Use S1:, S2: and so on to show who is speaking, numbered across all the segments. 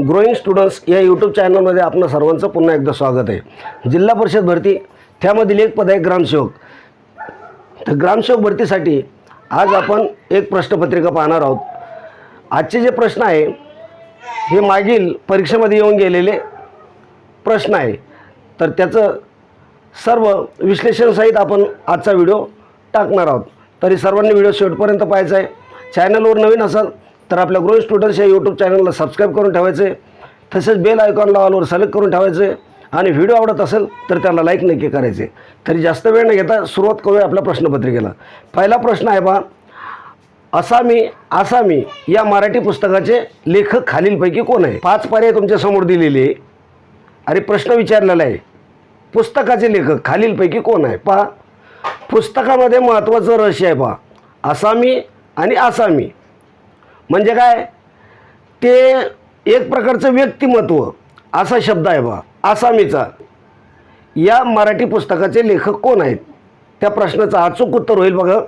S1: Growing students या YouTube चॅनलमध्ये आपलं सर्वांचं पुन्हा एकदा स्वागत आहे. जिल्हा परिषद भरती त्यामधील एक पद आहे ग्रामसेवक. तर ग्रामसेवक भरतीसाठी आज आपण एक प्रश्नपत्रिका पाहणार आहोत. आजचे जे प्रश्न आहे हे मागील परीक्षेमध्ये येऊन गेलेले प्रश्न आहे. तर त्याचं सर्व विश्लेषणसहित आपण आजचा व्हिडिओ टाकणार आहोत. तरी सर्वांनी व्हिडिओ शेवटपर्यंत पाहायचा आहे. चॅनलवर नवीन असाल तर आपल्या ग्रो स्टुडंट्स या यूट्यूब चॅनलला सबस्क्राईब करून ठेवायचे तसेच बेल आयकॉनला ऑलवर सिलेक्ट करून ठेवायचे आणि व्हिडिओ आवडत असेल तर त्याला लाईक नक्की करायचे. तरी जास्त वेळ न घेता सुरुवात करूया आपल्या प्रश्नपत्रिकेला. पहिला प्रश्न आहे पहा असामी आसामी या मराठी पुस्तकाचे लेखक खालीलपैकी कोण आहे? पाच पर्याय तुमच्यासमोर दिलेले आहे. आणि प्रश्न विचारलेला आहे पुस्तकाचे लेखक खालीलपैकी कोण आहे? पहा पुस्तकामध्ये महत्त्वाचं रहस्य आहे पहा आसामी आणि आसामी म्हणजे काय? ते एक प्रकारचं व्यक्तिमत्व असा शब्द आहे बा आसामीचा या मराठी पुस्तकाचे लेखक कोण आहेत? त्या प्रश्नाचं अचूक उत्तर होईल बघा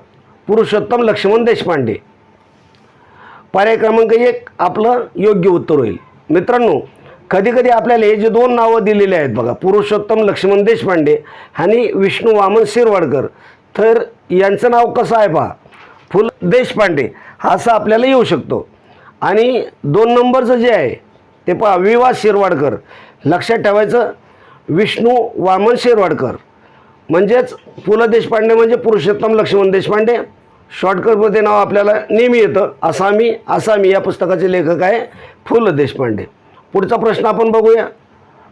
S1: पुरुषोत्तम लक्ष्मण देशपांडे. पर्याय क्रमांक एक आपलं योग्य उत्तर होईल. मित्रांनो कधीकधी आपल्याला हे जे दोन नावं दिलेले आहेत बघा पुरुषोत्तम लक्ष्मण देशपांडे आणि विष्णू वामन शिरवाडकर तर यांचं नाव कसं आहे पहा फुल देशपांडे असं आपल्याला येऊ शकतो. आणि दोन नंबरचं जे आहे ते पहा विवा शिरवाडकर. लक्षात ठेवायचं विष्णू वामन शिरवाडकर. म्हणजेच पु ल देशपांडे म्हणजे पुरुषोत्तम लक्ष्मण देशपांडे. शॉर्टकटमध्ये नाव आपल्याला नेहमी येतं आसामी आसामी या पुस्तकाचे लेखक आहे पु ल देशपांडे. पुढचा प्रश्न आपण बघूया.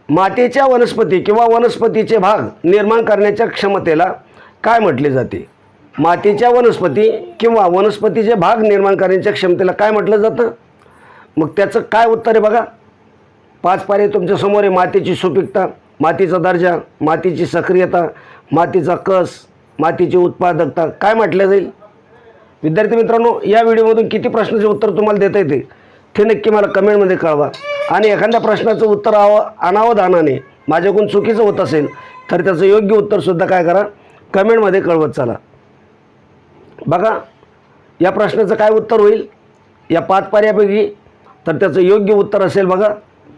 S1: मातीच्या वनस्पती किंवा वनस्पतीचे भाग निर्माण करण्याच्या क्षमतेला काय म्हटले जाते? मातीच्या वनस्पती किंवा वनस्पतीचे भाग निर्माण करण्याच्या क्षमतेला काय म्हटलं जातं? मग त्याचं काय उत्तर आहे बघा. पाच पारे तुमच्यासमोर आहे मातीची सुपीकता मातीचा दर्जा मातीची सक्रियता मातीचा कस मातीची उत्पादकता. काय म्हटलं जाईल? विद्यार्थी मित्रांनो या व्हिडिओमधून किती प्रश्नाचे उत्तर तुम्हाला देता येते ते नक्की मला कमेंटमध्ये कळवा. आणि एखाद्या प्रश्नाचं उत्तर आव अनावधानाने माझ्याकडून चुकीचं होत असेल तर त्याचं योग्य उत्तरसुद्धा काय करा? कमेंटमध्ये कळवत चला. बघा या प्रश्नाचं काय उत्तर होईल? या पाच पर्यापैकी तर त्याचं योग्य उत्तर असेल बघा.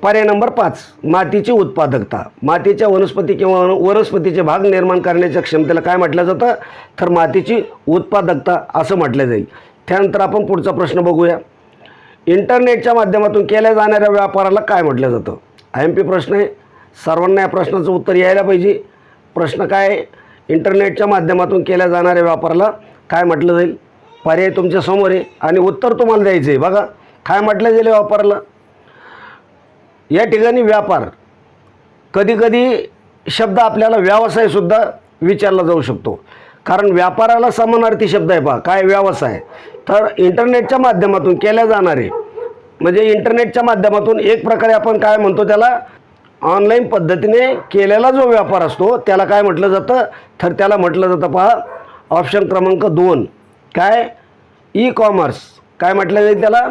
S1: पर्याय नंबर पाच मातीची उत्पादकता. मातीच्या वनस्पती किंवा वनस्पतीचे भाग निर्माण करण्याच्या क्षमतेला काय म्हटलं जातं? तर मातीची उत्पादकता असं म्हटलं जाईल. त्यानंतर आपण पुढचा प्रश्न बघूया. इंटरनेटच्या माध्यमातून केल्या जाणाऱ्या व्यापाराला काय म्हटलं जातं? आय एम पी प्रश्न आहे. सर्वांना या प्रश्नाचं उत्तर यायला पाहिजे. प्रश्न काय आहे? इंटरनेटच्या माध्यमातून केल्या जाणाऱ्या व्यापाराला काय म्हटलं जाईल? पर्याय तुमच्यासमोर आहे आणि उत्तर तुम्हाला द्यायचं आहे. बघा काय म्हटलं जाईल या या ठिकाणी व्यापार. कधीकधी शब्द आपल्याला व्यवसायसुद्धा विचारला जाऊ शकतो. कारण व्यापाराला समानार्थी शब्द आहे पहा. काय व्यवसाय? तर इंटरनेटच्या माध्यमातून केल्या जाणारे. म्हणजे इंटरनेटच्या माध्यमातून एक प्रकारे आपण काय म्हणतो त्याला? ऑनलाईन पद्धतीने केलेला जो व्यापार असतो त्याला काय म्हटलं जातं? तर त्याला म्हटलं जातं पहा ऑप्शन क्रमांक दोन. काय? ई कॉमर्स काय म्हटलं जाईल त्याला?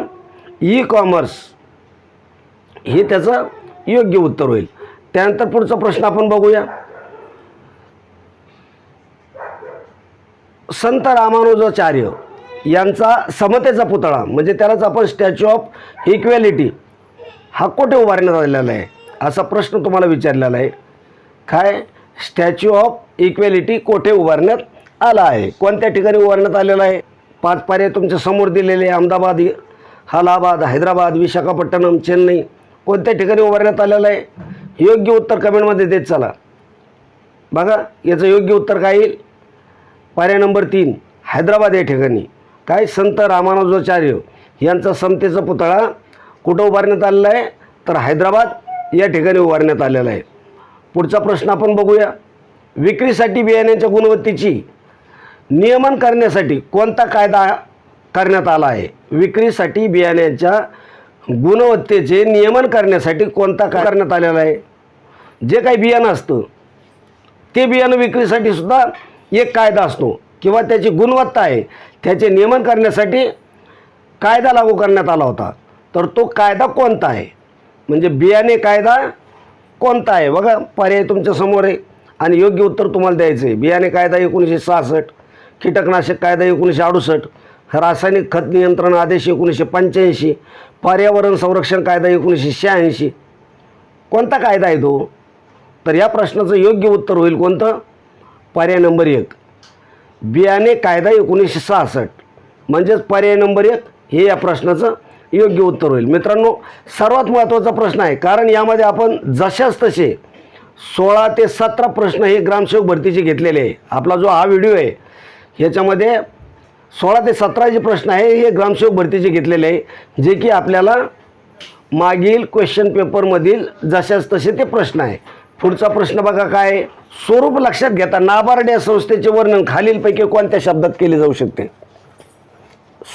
S1: ई कॉमर्स हे त्याचं योग्य उत्तर होईल. त्यानंतर पुढचा प्रश्न आपण बघूया. संत रामानुजाचार्य यांचा समतेचा पुतळा म्हणजे त्यालाच आपण स्टॅच्यू ऑफ इक्वॅलिटी हा कुठे उभारण्यात आलेला आहे? असा प्रश्न तुम्हाला विचारलेला आहे. काय? स्टॅच्यू ऑफ इक्वॅलिटी कोठे उभारण्यात आला आहे. कोणत्या ठिकाणी उभारण्यात आलेला आहे? पाच पर्याय तुमच्यासमोर दिलेले अहमदाबाद अलाहाबाद हैदराबाद विशाखापट्टणम चेन्नई. कोणत्या ठिकाणी उभारण्यात आलेलं आहे? योग्य उत्तर कमेंटमध्ये देत चला. बघा याचं योग्य उत्तर काय येईल? पर्याय नंबर तीन हैदराबाद या ठिकाणी. काय संत रामानुजाचार्य यांचा समतेचा पुतळा कुठं उभारण्यात आलेला आहे? तर हैदराबाद या ठिकाणी उभारण्यात आलेला आहे. पुढचा प्रश्न आपण बघूया. विक्रीसाठी बियाण्यांच्या गुणवत्तेची नियमन करण्यासाठी कोणता कायदा करण्यात आला आहे? विक्रीसाठी बियाण्यांच्या गुणवत्तेचे नियमन करण्यासाठी कोणता काय करण्यात आलेला आहे? जे काही बियाणं असतं ते बियाणं विक्रीसाठी सुद्धा एक कायदा असतो किंवा त्याची गुणवत्ता आहे त्याचे नियमन करण्यासाठी कायदा लागू करण्यात आला होता. तर तो कायदा कोणता आहे? म्हणजे बियाणे कायदा कोणता आहे? बघा पर्याय तुमच्यासमोर आहे आणि योग्य उत्तर तुम्हाला द्यायचं आहे. बियाणे कायदा एकोणीसशे सहासष्ट. कीटकनाशक कायदा एकोणीसशे अडुसष्ट रासायनिक खत नियंत्रण आदेश एकोणीसशे पंच्याऐंशी पर्यावरण संरक्षण कायदा एकोणीसशे शहाऐंशी. कोणता कायदा आहे तो? तर या प्रश्नाचं योग्य उत्तर होईल कोणतं? पर्याय नंबर एक. बियाणे कायदा एकोणीसशे सहासष्ट. म्हणजेच पर्याय नंबर एक हे या प्रश्नाचं योग्य उत्तर होईल. मित्रांनो सर्वात महत्त्वाचा प्रश्न आहे कारण यामध्ये आपण जशाच तसे सोळा ते सतरा प्रश्न हे ग्रामसेवक भरतीचे घेतलेले आहे. आपला जो हा व्हिडिओ आहे ह्याच्यामध्ये सोळा ते सतरा जे प्रश्न आहे हे ग्रामसेवक भरतीचे घेतलेले आहे जे की आपल्याला मागील क्वेश्चन पेपरमधील जशाच तसे ते प्रश्न आहे. पुढचा प्रश्न बघा काय स्वरूप लक्षात घेता नाबार्ड या संस्थेचे वर्णन खालीलपैकी कोणत्या शब्दात केले जाऊ शकते?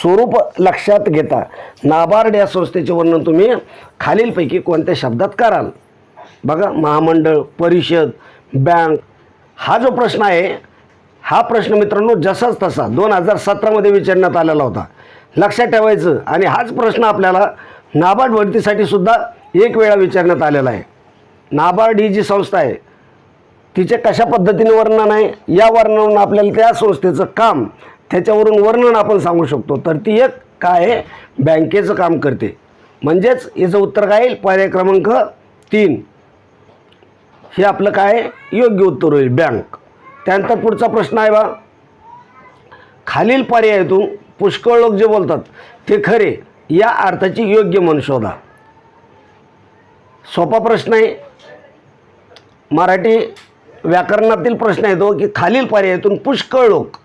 S1: स्वरूप लक्षात घेता नाबार्ड या संस्थेचे वर्णन तुम्ही खालीलपैकी कोणत्या शब्दात कराल? बघा महामंडळ परिषद बँक हा जो प्रश्न आहे हा प्रश्न मित्रांनो जसाच तसा दोन हजार सतरामध्ये विचारण्यात आलेला होता. लक्षात ठेवायचं आणि हाच प्रश्न आपल्याला नाबार्ड भरतीसाठी सुद्धा एक वेळा विचारण्यात आलेला आहे. नाबार्ड ही जी संस्था आहे तिचे कशा पद्धतीने वर्णन आहे या वर्णनावरून आपल्याला त्या संस्थेचं काम त्याच्यावरून वर्णन आपण सांगू शकतो. तर ती एक काय आहे बँकेचं काम करते. म्हणजेच याचं उत्तर काय येईल? पर्याय क्रमांक तीन. हे आपलं काय आहे? योग्य उत्तर होईल. बँक. त्यानंतर पुढचा प्रश्न आहे बा. खालील पर्यायातून पुष्कळ लोक जे बोलतात ते खरे या अर्थाची योग्य मन शोधा. सोपा प्रश्न आहे. मराठी व्याकरणातील प्रश्न आहे तो की खालील पर्यायातून पुष्कळ लोक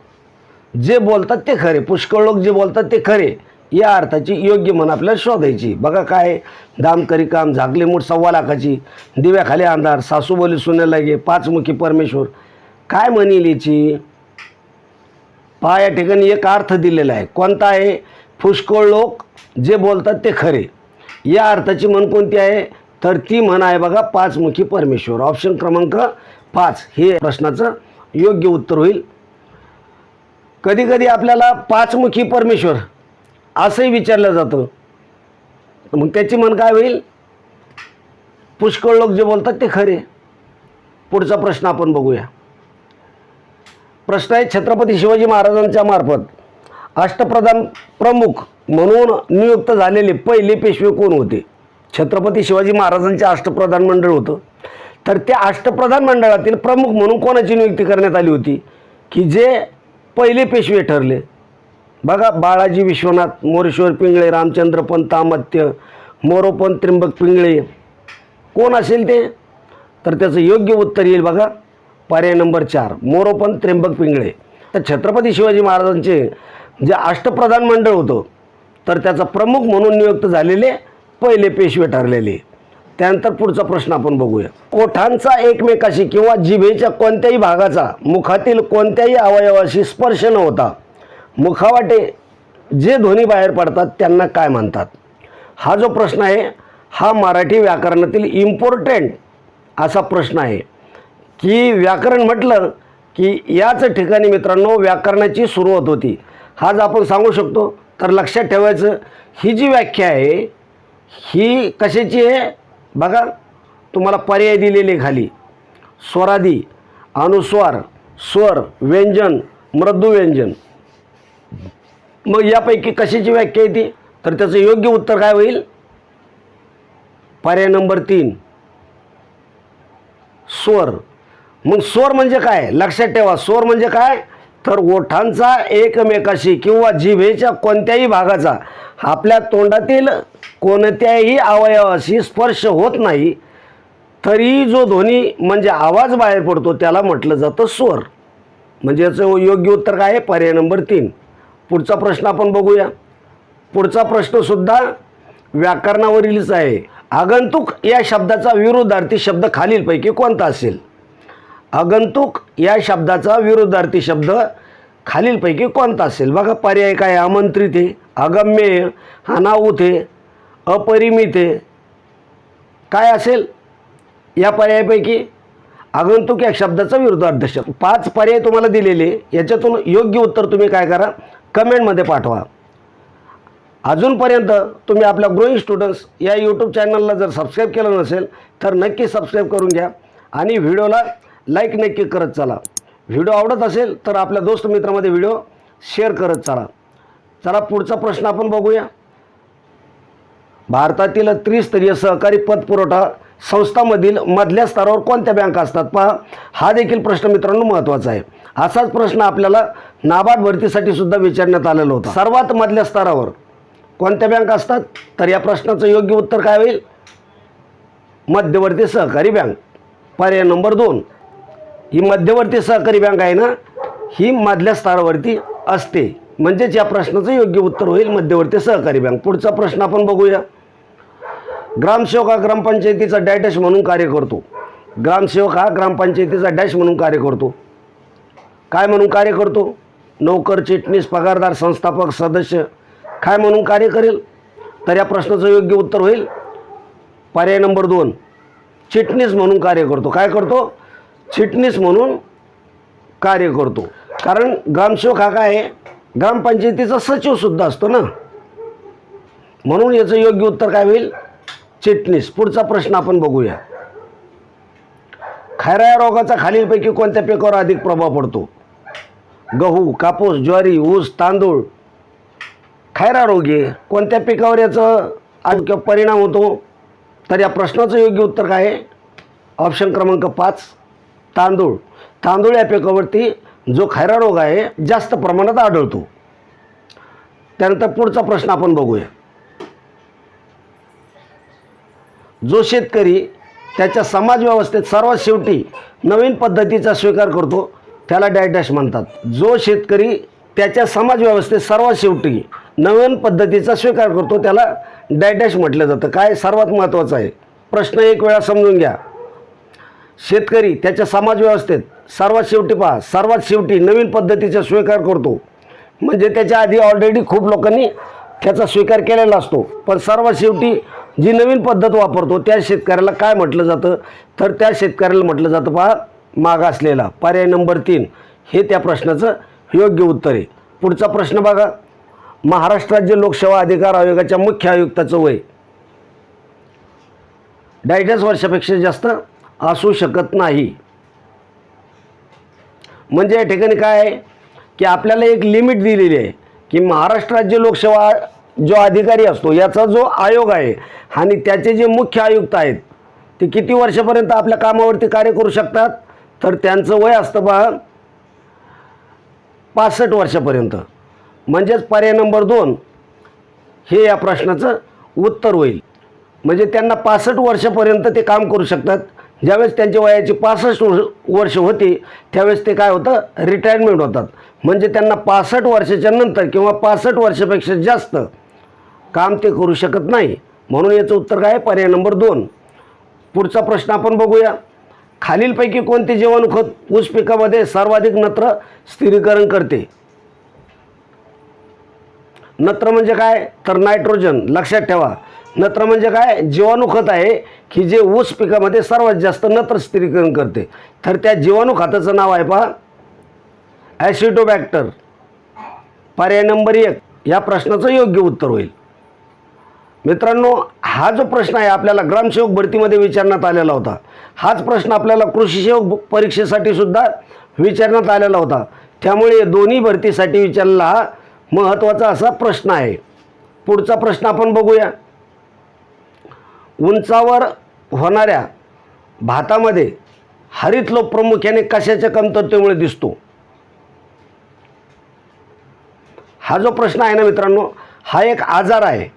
S1: जे बोलतात ते खरे पुष्कळ लोक जे बोलतात ते खरे या अर्थाची योग्य मन आपल्याला शोधायची. बघा काय दाम करी काम झाकली मूठ सव्वा लाखाची दिव्याखाली अंधार सासू बोली सुने लागे पाचमुखी परमेश्वर काय म्हणील याची? पहा या ठिकाणी एक अर्थ दिलेला आहे. कोणता आहे? पुष्कळ लोक जे बोलतात ते खरे. या अर्थाची म्हण कोणती आहे? तर ती म्हण आहे बघा पाचमुखी परमेश्वर. ऑप्शन क्रमांक पाच. हे प्रश्नाचं योग्य उत्तर होईल. कधीकधी आपल्याला पाचमुखी परमेश्वर असंही विचारलं जातं. मग त्याची म्हण काय होईल? पुष्कळ लोक जे बोलतात ते खरे. पुढचा प्रश्न आपण बघूया. प्रश्न आहे छत्रपती शिवाजी महाराजांच्या मार्फत. अष्टप्रधान प्रमुख म्हणून नियुक्त झालेले पहिले पेशवे कोण होते? छत्रपती शिवाजी महाराजांचे अष्टप्रधान मंडळ होतं. तर त्या अष्टप्रधान मंडळातील प्रमुख म्हणून कोणाची नियुक्ती करण्यात आली होती? की जे पहिले पेशवे ठरले. बघा बाळाजी विश्वनाथ मोरेश्वर पिंगळे रामचंद्र पंत अमात्य मोरोपंत त्र्यंबक पिंगळे. कोण असेल ते? तर त्याचं योग्य उत्तर येईल बघा. पर्याय नंबर चार मोरोपंत त्र्यंबक पिंगळे. तर छत्रपती शिवाजी महाराजांचे जे अष्टप्रधान मंडळ होतं तर त्याचा प्रमुख म्हणून नियुक्त झालेले पहिले पेशवे ठरलेले. त्यानंतर पुढचा प्रश्न आपण बघूया. ओठांचा एकमेकाशी किंवा जिभेच्या कोणत्याही भागाचा मुखातील कोणत्याही अवयवाशी स्पर्श न होता मुखावाटे जे ध्वनी बाहेर पडतात त्यांना काय म्हणतात? हा जो प्रश्न आहे हा मराठी व्याकरणातील इम्पॉर्टंट असा प्रश्न आहे. की व्याकरण म्हटलं की याच ठिकाणी मित्रांनो व्याकरणाची सुरुवात होती. हाच आपण सांगू शकतो तर लक्षात ठेवायचं ही जी व्याख्या आहे ही कशाची आहे? बघा तुम्हाला पर्याय दिलेले खाली. स्वरादी अनुस्वार स्वर व्यंजन मृदू व्यंजन. मग यापैकी कशाची व्याख्या येते तर त्याचं योग्य उत्तर काय होईल? पर्याय नंबर तीन. स्वर मग स्वर म्हणजे काय? लक्षात ठेवा स्वर म्हणजे काय? तर ओठांचा एकमेकाशी किंवा जिभेच्या कोणत्याही भागाचा आपल्या तोंडातील कोणत्याही अवयवाशी स्पर्श होत नाही तरी जो ध्वनी म्हणजे आवाज बाहेर पडतो त्याला म्हटलं जातं स्वर म्हणजे याचं योग्य उत्तर काय आहे? पर्याय नंबर तीन. पुढचा प्रश्न आपण बघूया. पुढचा प्रश्नसुद्धा व्याकरणावरीलच आहे. आगंतुक या शब्दाचा विरोधार्थी शब्द खालीलपैकी कोणता असेल? आगंतुक या शब्दाचा विरोधार्थी शब्द खालीलपैकी कोणता असेल? बघा पर्याय काय आमंत्रित आहे अगम्य आहे अनाहूत आहे अपरिमित आहे. काय असेल? या पर्यायापैकी आगंतुक या शब्दाचा विरुद्धार्थ शब्द. पाच पर्याय तुम्हाला दिलेले याच्यातून योग्य उत्तर तुम्ही काय करा? कमेंटमध्ये पाठवा. अजूनपर्यंत तुम्ही आपल्या ग्रोईंग स्टुडंट्स या यूट्यूब चॅनलला जर सबस्क्राईब केलं नसेल तर नक्की सबस्क्राईब करून घ्या. आणि व्हिडिओला लाईक नक्की करत चला. व्हिडिओ आवडत असेल तर आपल्या दोस्त मित्रामध्ये व्हिडिओ शेअर करत चला. चला पुढचा प्रश्न आपण बघूया. भारतातील त्रिस्तरीय सहकारी पतपुरवठा संस्थांमधील मधल्या स्तरावर कोणत्या बँका असतात? पहा हा देखील प्रश्न मित्रांनो महत्त्वाचा आहे. असाच प्रश्न आपल्याला नाबार्ड भरतीसाठी सुद्धा विचारण्यात आलेला होता. सर्वात मधल्या स्तरावर कोणत्या बँक असतात? तर या प्रश्नाचं योग्य उत्तर काय होईल? मध्यवर्ती सहकारी बँक पर्याय नंबर दोन. ही मध्यवर्ती सहकारी बँक आहे ना ही मधल्या स्तरावरती असते. म्हणजेच या प्रश्नाचं योग्य उत्तर होईल मध्यवर्ती सहकारी बँक. पुढचा प्रश्न आपण बघूया. ग्रामसेवक हा ग्रामपंचायतीचा डॅश म्हणून कार्य करतो. ग्रामसेवक हा ग्रामपंचायतीचा डॅश म्हणून कार्य करतो. काय म्हणून कार्य करतो? नोकर चिटणीस पगारदार संस्थापक सदस्य. काय म्हणून कार्य करेल? तर या प्रश्नाचं योग्य उत्तर होईल. पर्याय नंबर दोन. चिटणीस म्हणून कार्य करतो. काय करतो? चिटणीस म्हणून कार्य करतो. कारण ग्रामसेवक हा काय आहे? ग्रामपंचायतीचा सचिवसुद्धा असतो ना? म्हणून याचं योग्य उत्तर काय होईल? चिटणीस पुढचा प्रश्न आपण बघूया. खैराया रोगाचा खालीलपैकी कोणत्या पिकावर अधिक प्रभाव पडतो? गहू कापूस ज्वारी ऊस तांदूळ. खैरा रोग आहे कोणत्या पिकावर याचं आरोग्य परिणाम होतो? तर या प्रश्नाचं योग्य उत्तर काय आहे? ऑप्शन क्रमांक पाच. तांदूळ. तांदूळ या पिकावरती जो खैरा रोग आहे जास्त प्रमाणात आढळतो. त्यानंतर पुढचा प्रश्न आपण बघूया. जो शेतकरी त्याच्या समाज व्यवस्थेत सर्वात शेवटी नवीन पद्धतीचा स्वीकार करतो त्याला डॅश म्हणतात. जो शेतकरी त्याच्या समाज व्यवस्थेत सर्वात शेवटी नवीन पद्धतीचा स्वीकार करतो त्याला डॅश म्हटलं जातं. काय सर्वात महत्त्वाचं आहे? प्रश्न एक वेळा समजून घ्या. शेतकरी त्याच्या समाज व्यवस्थेत सर्वात शेवटी पहा सर्वात शेवटी नवीन पद्धतीचा स्वीकार करतो. म्हणजे त्याच्या आधी ऑलरेडी खूप लोकांनी त्याचा स्वीकार केलेला असतो. पण सर्वात शेवटी जी नवीन पद्धत वापरतो त्या शेतकऱ्याला काय म्हटलं जातं? तर त्या शेतकऱ्याला म्हटलं जातं पहा मागासलेला पर्याय नंबर तीन हे त्या प्रश्नाचं योग्य उत्तर आहे. पुढचा प्रश्न बघा. महाराष्ट्र राज्य लोकसेवा अधिकार आयोगाच्या मुख्य आयुक्ताचं वय. डायडस वर्षापेक्षा जास्त. असू शकत नाही. म्हणजे या ठिकाणी काय आहे? की आपल्याला एक लिमिट दिलेली आहे की महाराष्ट्र राज्य लोकसेवा जो अधिकारी असतो याचा जो आयोग आहे आणि त्याचे जे मुख्य आयुक्त आहेत ते किती वर्षापर्यंत आपल्या कामावरती कार्य करू शकतात? तर त्यांचं वय असतं बा पासष्ट वर्षापर्यंत. म्हणजेच पर्याय नंबर दोन हे या प्रश्नाचं उत्तर होईल. म्हणजे त्यांना पासष्ट वर्षापर्यंत ते काम करू शकतात. ज्यावेळेस त्यांच्या वयाची पासष्ट वर्ष वर्ष होती त्यावेळेस ते काय होतं? रिटायरमेंट होतात. म्हणजे त्यांना पासष्ट वर्षाच्या नंतर किंवा पासष्ट वर्षापेक्षा जास्त काम ते करू शकत नाही. म्हणून याचं उत्तर काय? आहे? पर्याय नंबर दोन. पुढचा प्रश्न आपण बघूया. खालीलपैकी कोणते जीवाणूखत ऊस पिकामध्ये सर्वाधिक नत्र स्थिरीकरण करते? नत्र म्हणजे काय? तर नायट्रोजन. लक्षात ठेवा. नत्र म्हणजे काय? जीवाणू खत आहे की जे ऊस पिकामध्ये सर्वात जास्त नत्र स्थिरीकरण करते. तर त्या जीवाणू खताचं नाव आहे पहा. ॲसिडोबॅक्टर पर्याय नंबर एक. या प्रश्नाचं योग्य उत्तर होईल. मित्रांनो हा जो प्रश्न आहे आपल्याला ग्रामसेवक भरतीमध्ये विचारण्यात आलेला होता. हाच प्रश्न आपल्याला कृषीसेवक परीक्षेसाठी सुद्धा विचारण्यात आलेला होता. त्यामुळे दोन्ही भरतीसाठी विचारलेला हा महत्त्वाचा असा प्रश्न आहे. पुढचा प्रश्न आपण बघूया. उंचावर होणाऱ्या भातामध्ये हरित लोप प्रामुख्याने कशाच्या कमतरतेमुळे दिसतो? हा जो प्रश्न आहे ना मित्रांनो हा एक आजार आहे.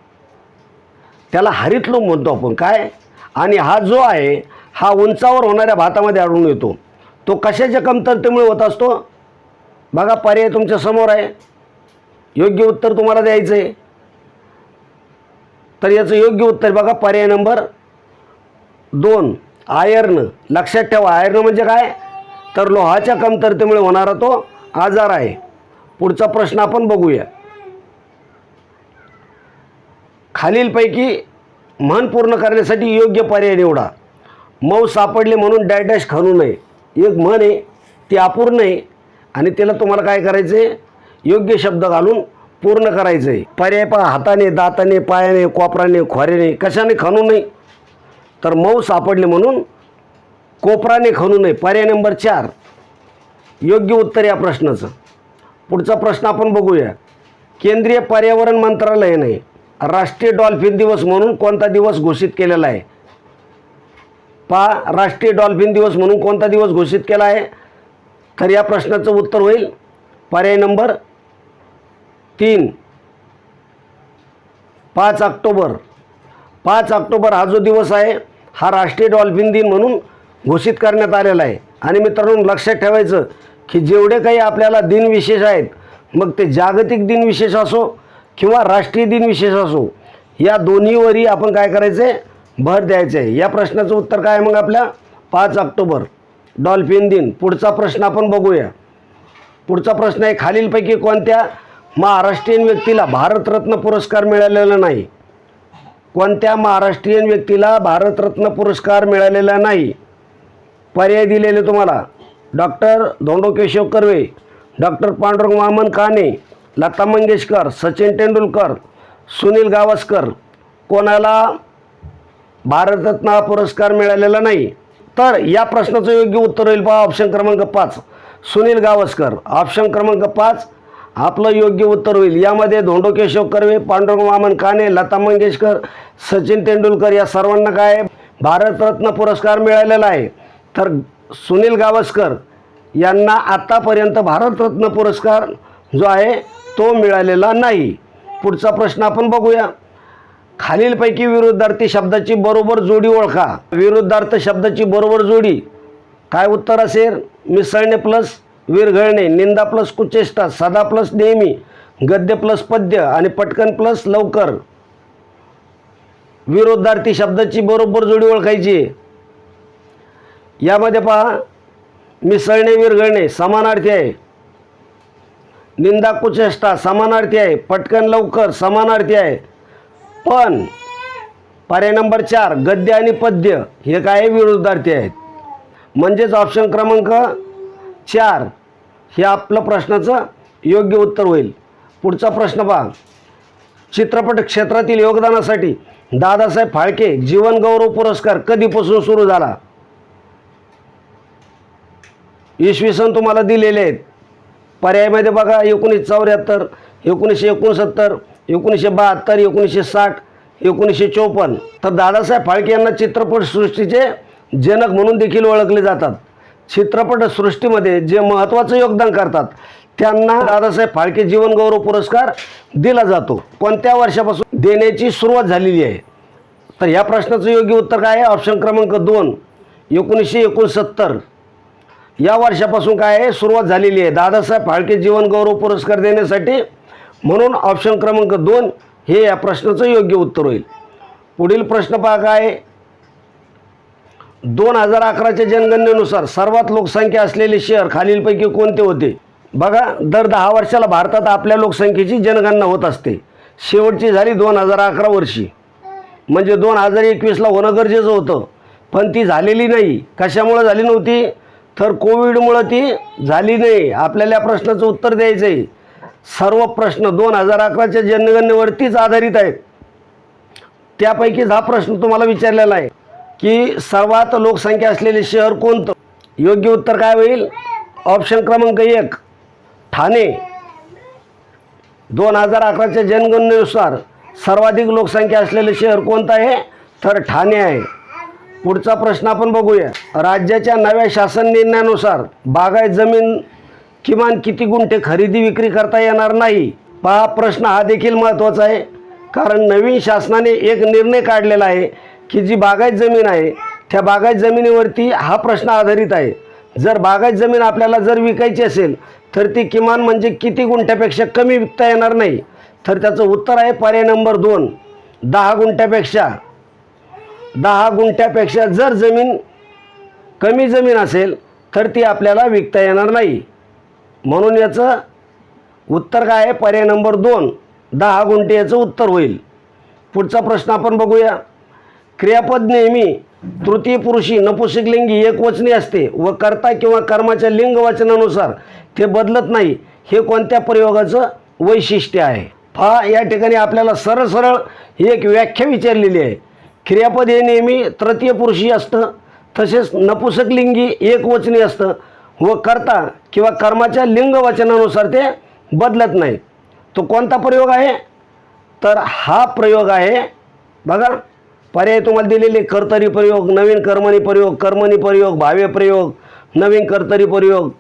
S1: त्याला हरित लोप म्हणतो आपण. काय? आणि हा जो आहे हा उंचावर होणाऱ्या भातामध्ये आढळून येतो. तो कशाच्या कमतरतेमुळे होत असतो? बघा पर्याय तुमच्यासमोर आहे. योग्य उत्तर तुम्हाला द्यायचं आहे तर याचं योग्य उत्तर बघा पर्याय नंबर दोन आयर्न लक्षात ठेवा आयर्न म्हणजे काय? तर लोहाच्या कमतरतेमुळे होणारा तो आजार आहे. पुढचा प्रश्न आपण बघूया. खालीलपैकी म्हण पूर्ण करण्यासाठी योग्य पर्याय निवडा. मऊ सापडले म्हणून डॅश खणू नये. एक म्हण आहे ती अपूर्ण आहे आणि त्याला तुम्हाला काय करायचं आहे योग्य शब्द घालून पूर्ण करायचं आहे पर्याय पहा हाताने दाताने पायाने कोपराने खोऱ्याने कशाने खणू नये. तर मऊ सापडले म्हणून कोपराने खणू नये. पर्याय नंबर चार. योग्य उत्तर या प्रश्नाचं. पुढचा प्रश्न आपण बघूया. केंद्रीय पर्यावरण मंत्रालयाने राष्ट्रीय डॉल्फिन दिवस म्हणून कोणता दिवस घोषित केलेला आहे? पहा राष्ट्रीय डॉल्फिन दिवस म्हणून कोणता दिवस घोषित केला आहे? तर या प्रश्नाचं उत्तर होईल. पर्याय नंबर तीन. पाच ऑक्टोबर. पाच ऑक्टोबर हा जो दिवस आहे हा राष्ट्रीय डॉल्फिन दिन म्हणून घोषित करण्यात आलेला आहे. आणि मित्रांनो लक्षात ठेवायचं की जेवढे काही आपल्याला दिनविशेष आहेत मग ते जागतिक दिनविशेष असो किंवा राष्ट्रीय दिनविशेष असो या दोन्हीवरही आपण काय करायचं आहे भर द्यायचं आहे. या प्रश्नाचं उत्तर काय आहे मग आपल्या? पाच ऑक्टोबर. डॉल्फिन दिन. पुढचा प्रश्न आपण बघूया. पुढचा प्रश्न आहे खालीलपैकी कोणत्या महाराष्ट्रीयन व्यक्तीला भारतरत्न पुरस्कार मिळालेला नाही. कोणत्या महाराष्ट्रीयन व्यक्तीला भारतरत्न पुरस्कार मिळालेला नाही? पर्याय दिलेले तुम्हाला. Doctor Dhondo Keshav Karve doctor Pandurang Vaman Kane Lata Mangeshkar Sachin Tendulkar Sunil Gavaskar. कोणाला भारतरत्न हा पुरस्कार मिळालेला नाही? तर या प्रश्नाचं योग्य उत्तर होईल पहा ऑप्शन क्रमांक पाच. सुनील गावस्कर. ऑप्शन क्रमांक पाच आपलं योग्य उत्तर होईल. यामध्ये धोंडो केशव कर्वे पांडुरंग वामन काने लता मंगेशकर सचिन तेंडुलकर या सर्वांना काय? भारतरत्न पुरस्कार मिळालेला आहे. तर सुनील गावस्कर यांना आत्तापर्यंत भारतरत्न पुरस्कार जो आहे तो मिळालेला नाही. पुढचा प्रश्न आपण बघूया. खालीलपैकी विरुद्धार्थी शब्दाची बरोबर जोडी ओळखा. विरुद्धार्थ शब्दाची बरोबर जोडी. काय उत्तर असेल? मिसळणे प्लस विरघळणे निंदा प्लस कुचेष्टा साधा प्लस नेहमी गद्य प्लस पद्य आणि पटकन प्लस लवकर. विरोधार्थी शब्दाची बरोबर जोडी ओळखायची. यामध्ये पहा मिसळणे विरघळणे समानार्थी आहे. निंदा कुचेष्टा समानार्थी आहे. पटकन लवकर समानार्थी आहे. पण पर्याय नंबर चार गद्य आणि पद्य हे काय विरोधार्थी आहेत? म्हणजेच ऑप्शन क्रमांक चार हे आपलं प्रश्नाचं योग्य उत्तर होईल. पुढचा प्रश्न पहा. चित्रपट क्षेत्रातील योगदानासाठी दादासाहेब फाळके जीवनगौरव पुरस्कार कधीपासून सुरू झाला? इसवी सन तुम्हाला दिलेले आहेत. पर्यायमध्ये बघा एकोणीसशे चौऱ्याहत्तर एकोणीसशे एकोणसत्तर एकोणीसशे बहात्तर एकोणीसशे साठ एकोणीसशे चोपन्न. तर दादासाहेब फाळके यांना चित्रपटसृष्टीचे जनक म्हणून देखील ओळखले जातात. चित्रपटसृष्टीमध्ये जे महत्त्वाचं योगदान करतात त्यांना दादासाहेब फाळके जीवनगौरव पुरस्कार दिला जातो. कोणत्या वर्षापासून देण्याची सुरुवात झालेली आहे. तर या प्रश्नाचं योग्य उत्तर काय आहे? ऑप्शन क्रमांक दोन एकोणीसशे एकोणसत्तर. या वर्षापासून काय आहे? सुरुवात झालेली आहे. दादासाहेब फाळके जीवन गौरव पुरस्कार देण्यासाठी म्हणून ऑप्शन क्रमांक दोन हे या प्रश्नाचं योग्य उत्तर होईल. पुढील प्रश्न पहा काय आहे? दोन हजार अकराच्या जनगणनेनुसार सर्वात लोकसंख्या असलेले शहर खालीलपैकी कोणते होते? बघा दर दहा वर्षाला भारतात आपल्या लोकसंख्येची जनगणना होत असते. शेवटची झाली दोन हजार अकरा वर्षी. म्हणजे दोन हजार एकवीसला होणं गरजेचं होतं. पण ती झालेली नाही. कशामुळं झाली नव्हती? तर कोविडमुळं ती झाली नाही. आपल्याला या प्रश्नाचं उत्तर द्यायचं आहे सर्व प्रश्न दोन हजार अकराच्या जनगणनेवरतीच आधारित आहेत. त्यापैकीच हा प्रश्न तुम्हाला विचारलेला आहे. की सर्वात लोकसंख्या असलेले शहर कोणतं? योग्य उत्तर काय होईल? ऑप्शन क्रमांक एक ठाणे. दोन हजार अकराच्या जनगणनेनुसार सर्वाधिक लोकसंख्या असलेले शहर कोणतं आहे? तर ठाणे आहे. पुढचा प्रश्न आपण बघूया. राज्याच्या नव्या शासन निर्णयानुसार बागायत जमीन किमान किती गुंठे खरेदी विक्री करता येणार नाही? पहा प्रश्न हा देखील महत्त्वाचा आहे. कारण नवीन शासनाने एक निर्णय काढलेला आहे. की जी बागायत जमीन आहे त्या बागायत जमिनीवरती हा प्रश्न आधारित आहे. जर बागायत जमीन आपल्याला जर विकायची असेल तर ती किमान म्हणजे किती गुंठ्यापेक्षा कमी विकता येणार नाही. तर त्याचं उत्तर आहे पर्याय नंबर दोन. दहा गुंठ्यापेक्षा दहा गुंठ्यापेक्षा जर जमीन कमी जमीन असेल तर ती आपल्याला विकता येणार नाही. म्हणून याचं उत्तर काय आहे? पर्याय नंबर दोन. दहा गुंठे याचं उत्तर होईल. पुढचा प्रश्न आपण बघूया. क्रियापद नेहमी तृतीय पुरुषी नपुसकलिंगी एकवचनी असते व कर्ता किंवा कर्माच्या लिंग वचनानुसार ते बदलत नाही. हे कोणत्या प्रयोगाचं वैशिष्ट्य आहे? फा या ठिकाणी आपल्याला सरळ सरळ ही एक व्याख्या विचारलेली आहे. क्रियापद हे नेहमी तृतीय पुरुषी असतं तसेच नपुसकलिंगी एकवचनी असतं व कर्ता किंवा कर्माच्या लिंग वचनानुसार ते बदलत नाही तो कोणता प्रयोग आहे? तर हा प्रयोग आहे बघा. पर्याय तुम्हाला दिलेले कर्तरी प्रयोग नवीन कर्मणी प्रयोग कर्मणी प्रयोग भाव्य प्रयोग नवीन कर्तरी प्रयोग.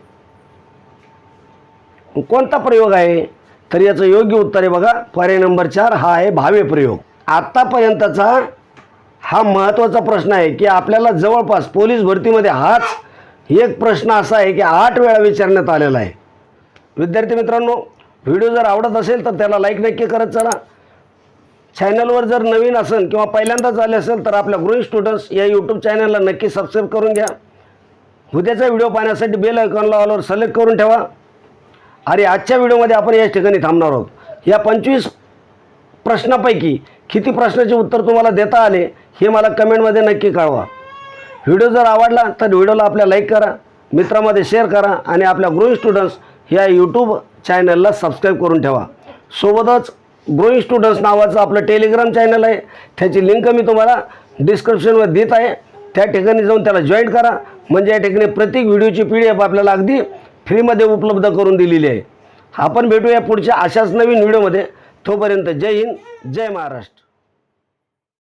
S1: कोणता प्रयोग आहे? तर याचं योग्य उत्तर आहे बघा. पर्याय नंबर चार हा आहे भावे प्रयोग. आत्तापर्यंतचा हा महत्त्वाचा प्रश्न आहे की आपल्याला जवळपास पोलीस भरतीमध्ये हाच एक प्रश्न असा आहे की आठ वेळा विचारण्यात आलेला आहे. विद्यार्थी मित्रांनो व्हिडिओ जर आवडत असेल तर त्याला लाईक नक्की करत चला. चॅनलवर जर नवीन असेल किंवा पहिल्यांदाच आले असेल तर आपल्या ग्रोईंग स्टुडंट्स या यूट्यूब चॅनलला नक्की सबस्क्राईब करून घ्या. उद्याचा व्हिडिओ पाहण्यासाठी बेल आयकॉनला ऑलवर सिलेक्ट करून ठेवा. अरे आजच्या व्हिडिओमध्ये आपण याच ठिकाणी थांबणार आहोत. या पंचवीस प्रश्नापैकी किती प्रश्नाचे उत्तर तुम्हाला देता आले हे मला कमेंटमध्ये नक्की कळवा. व्हिडिओ जर आवडला तर व्हिडिओला आपल्या लाईक करा मित्रामध्ये शेअर करा आणि आपल्या ग्रोईंग स्टुडंट्स या यूट्यूब चॅनलला सबस्क्राईब करून ठेवा. सोबतच ग्रोईंग स्टुडंट्स नावाचं आपलं टेलिग्राम चॅनल आहे. त्याची लिंक मी तुम्हाला डिस्क्रिप्शनवर देत आहे. त्या ठिकाणी जाऊन त्याला जॉईन करा. म्हणजे या ठिकाणी प्रत्येक व्हिडिओची पी डी एफ आपल्याला अगदी फ्रीमध्ये उपलब्ध करून दिलेली आहे. आपण भेटूया पुढच्या अशाच नवीन व्हिडिओमध्ये तोपर्यंत जय हिंद जय महाराष्ट्र.